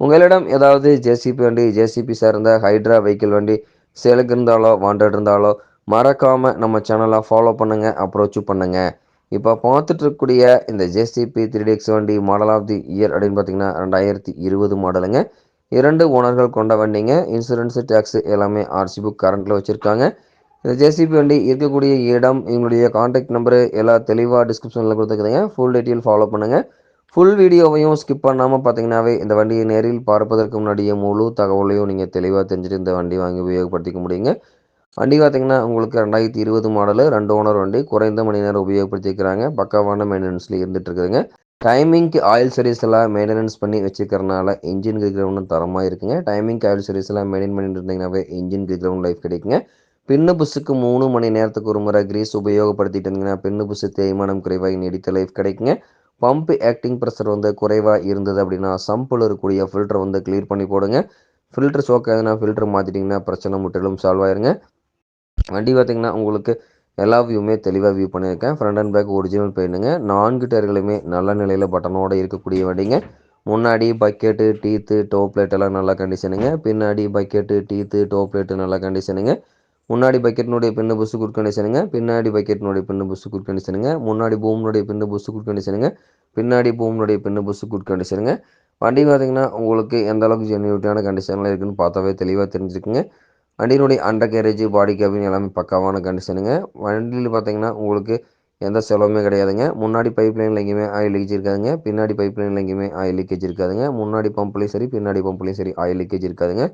உங்களிடம் ஏதாவது ஜேசிபி வண்டி ஜேசிபி சார்ந்த ஹைட்ரா வெஹிக்கிள் வண்டி சேலுக்கு இருந்தாலோ வாண்டட் இருந்தாலோ மறக்காமல் நம்ம சேனலை ஃபாலோ பண்ணுங்கள் அப்ரோச்சும் பண்ணுங்கள் இப்போ பார்த்துட்டு இருக்கக்கூடிய இந்த ஜேசிபி த்ரீ எக்ஸ் வண்டி மாடல் ஆஃப் தி இயர் அப்படின்னு பார்த்தீங்கன்னா ரெண்டாயிரத்தி இருபது மாடலுங்க இரண்டு ஓனர்கள் கொண்ட வண்டிங்க. இன்சூரன்ஸு டேக்ஸு எல்லாமே ஆர்சி புக் கரண்ட்டில் வச்சுருக்காங்க. இந்த ஜேசிபி வண்டி இருக்கக்கூடிய இடம் எங்களுடைய காண்டாக்ட் நம்பரு எல்லா தெளிவாக டிஸ்கிரிப்ஷனில் கொடுத்துருக்குதுங்க. ஃபுல் டீட்டெயில் ஃபாலோ பண்ணுங்கள் ஃபுல் வீடியோவையும் ஸ்கிப் பண்ணாமல் பார்த்தீங்கன்னாவே இந்த வண்டியை நேரில் பார்ப்பதற்கு முன்னாடியே முழு தகவலையும் நீங்கள் தெளிவாக தெரிஞ்சுட்டு இந்த வண்டி வாங்கி உபயோகப்படுத்திக்க முடியுங்க. வண்டி பார்த்தீங்கன்னா உங்களுக்கு ரெண்டாயிரத்தி இருபது மாடலு ரெண்டு ஓனர் வண்டி குறைந்த மணி நேரம் உபயோகப்படுத்திக்கிறாங்க. பக்காவான மெயின்டெனன்ஸில் இருந்துகிட்ருக்குதுங்க டைமிங்க்கு ஆயில் சர்வீஸ் எல்லாம் மெயின்டெனன்ஸ் பண்ணி வச்சுக்கிறனால இன்ஜின் கிரவுண்டும் தரமாக இருக்குங்க. டைமிங்க்கு ஆயில் சர்வீஸ் எல்லாம் மெயின்டைன் பண்ணிட்டு இருந்தீங்கன்னாவே இன்ஜின் கிரவுண்ட் லைஃப் கிடைக்குங்க. பின்னு புஸ்ஸுக்கு மூணு மணி நேரத்துக்கு ஒரு முறை கிரீஸ் உபயோகப்படுத்திட்டு இருந்தீங்கன்னா பின்னு புஸ்ஸு தேய்மானம் குறைவாக நீடித்த லைஃப் கிடைக்குங்க. பம்ப் ஆக்டிங் ப்ரெஷர் வந்து குறைவாக இருந்தது அப்படின்னா சம்பில் இருக்கக்கூடிய ஃபில்டர் வந்து கிளியர் பண்ணி போடுங்க. ஃபில்டர் ஷோக் ஆகுதுன்னா ஃபில்டர் மாற்றிட்டிங்கன்னா பிரச்சனை முற்றிலும் சால்வ் ஆயிருங்க. வண்டி பார்த்திங்கன்னா உங்களுக்கு எல்லா வியூமே தெளிவாக வியூ பண்ணியிருக்கேன். ஃப்ரண்ட் அண்ட் பேக் ஒரிஜினல் பெயிண்ட்டுங்க நான்கு டயர்களுமே நல்ல நிலையில் பட்டனோடு இருக்கக்கூடிய வண்டிங்க. முன்னாடி பக்கெட்டு டீத்து டோப்லேட் எல்லாம் நல்லா கண்டிஷனுங்க பின்னாடி பக்கெட்டு டீத்து டோப்லேட்டு நல்லா கண்டிஷனுங்க முன்னாடி பக்கெட்டினுடைய பின்னு புஷ் குட் கண்டிஷனுங்க பின்னாடி பக்கெட்டினுடைய பின்னு புஷ் குட் கண்டிஷனுங்க முன்னாடி பூமினுடைய பின்னு புஷ் குட் கண்டிஷனுங்க பின்னாடி பூமினுடைய பின்னு புஸ்ஸு குட் கண்டிஷனுங்க வண்டி பார்த்திங்கன்னா உங்களுக்கு எந்த அளவுக்கு ஜென்யூட்டான கண்டிஷனில் இருக்குதுன்னு பார்த்தாவே தெளிவாக தெரிஞ்சுக்குங்க. வண்டியினுடைய அண்டர் கேரேஜ் பாடி கேபின் எல்லாமே பக்காவான கண்டிஷனுங்க வண்டியில் பார்த்தீங்கன்னா உங்களுக்கு எந்த செலவுமே கிடையாதுங்க. முன்னாடி பைப் லைனில் எங்கேயுமே ஆயில் லீக்கேஜ் இருக்காதுங்க. பின்னாடி பைப் லைனில் எங்கேயுமே ஆயில் லீக்கேஜ் இருக்காதுங்க. முன்னாடி பம்ப்லேயும் சரி பின்னாடி பம்ப்லேயும் சரி ஆயில் லீக்கேஜ் இருக்காதுங்க.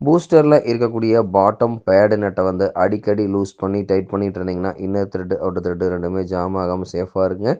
பூஸ்டரில் இருக்கக்கூடிய பாட்டம் பேடு நெட்டை வந்து அடிக்கடி லூஸ் பண்ணி டைட் பண்ணிட்டு இருந்தீங்கன்னா இன்னர் த்ரெட்டு அவுட்டர் த்ரெட்டு ரெண்டுமே ஜாம் ஆகாமல் சேஃபாக இருக்குங்க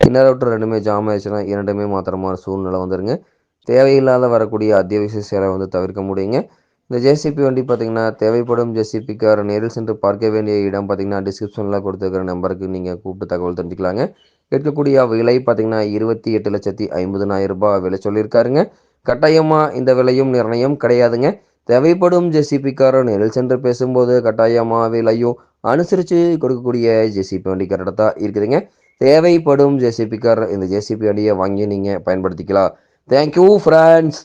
இன்னர் அவுட்டர் ரெண்டுமே ஜாம் ஆயிடுச்சுன்னா இரண்டுமே மாத்திரமான சூழ்நிலை வந்துருங்க. தேவையில்லாத வரக்கூடிய அத்தியாவசிய சேலை வந்து தவிர்க்க முடியுங்க. இந்த ஜேசிபி வண்டி பார்த்திங்கன்னா தேவைப்படும் ஜேசிபிக்கார் நேரில் சென்று பார்க்க வேண்டிய இடம் பார்த்திங்கன்னா டிஸ்கிரிப்ஷனில் கொடுத்துருக்கிற நம்பருக்கு நீங்கள் கூப்பிட்டு தகவல் தெரிஞ்சுக்கலாங்க. கேட்கக்கூடிய விலை பார்த்திங்கன்னா இருபத்தி எட்டு லட்சத்தி ஐம்பதுனாயிரம் ரூபாய் விலை சொல்லியிருக்காருங்க. கட்டாயமாக இந்த விலையும் நிர்ணயம் கிடையாதுங்க. தேவைப்படும் ஜெசிபிக்காரர் நேரில் சென்று பேசும்போது கட்டாயமாக விலையும் அனுசரித்து கொடுக்கக்கூடிய ஜெசிபி வண்டி கரெக்டாக இருக்குதுங்க. தேவைப்படும் ஜேசிபிக்காரர் இந்த ஜேசிபி வண்டியை வாங்கி நீங்கள் பயன்படுத்திக்கலாம். Thank you friends